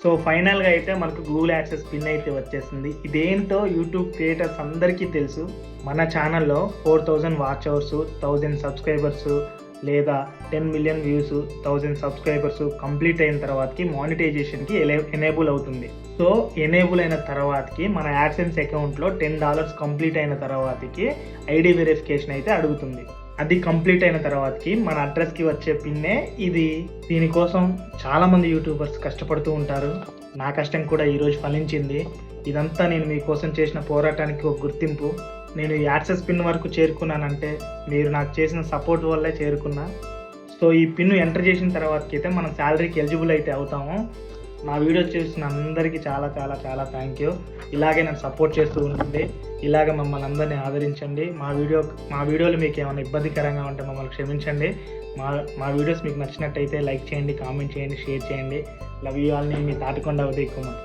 So ఫైనల్గా అయితే మనకు గూగుల్ యాక్సెస్ పిన్ అయితే వచ్చేసింది. ఇదేంటో యూట్యూబ్ క్రియేటర్స్ అందరికీ తెలుసు. మన ఛానల్లో four thousand watch hours thousand subscribers లేదా ten million views thousand subscribers complete అయిన తర్వాతకి మానిటైజేషన్కి ఎనేబుల్ అవుతుంది. సో ఎనేబుల్ అయిన తర్వాతకి మన యాడ్సెన్స్ అకౌంట్లో టెన్ డాలర్స్ కంప్లీట్ అయిన తర్వాతకి ఐడి వెరిఫికేషన్ అయితే అడుగుతుంది. అది కంప్లీట్ అయిన తర్వాతకి మన అడ్రస్కి వచ్చే పిన్నే ఇది. దీనికోసం చాలామంది యూట్యూబర్స్ కష్టపడుతూ ఉంటారు. నా కష్టం కూడా ఈరోజు ఫలించింది. ఇదంతా నేను మీకోసం చేసిన పోరాటానికి ఒక గుర్తింపు. నేను ఈ యాక్సెస్ పిన్ వరకు చేరుకున్నానంటే మీరు నాకు చేసిన సపోర్ట్ వల్లే చేరుకున్నా. సో ఈ పిన్ ఎంటర్ చేసిన తర్వాతకి అయితే మనం శాలరీకి ఎలిజిబుల్ అయితే అవుతాము. మా వీడియో చూసిన అందరికీ చాలా చాలా చాలా థ్యాంక్ యూ ఇలాగే నన్ను సపోర్ట్ చేస్తూ ఉంటుంది ఇలాగే మమ్మల్ని అందరినీ ఆదరించండి. మా వీడియో మా వీడియోలు మీకు ఏమైనా ఇబ్బందికరంగా ఉంటే మమ్మల్ని క్షమించండి. మా మా వీడియోస్ మీకు నచ్చినట్టయితే లైక్ చేయండి కామెంట్ చేయండి షేర్ చేయండి. లవ్ యూ ఆల్ని మీ తాటికొండ ఉదయ్ కుమార్.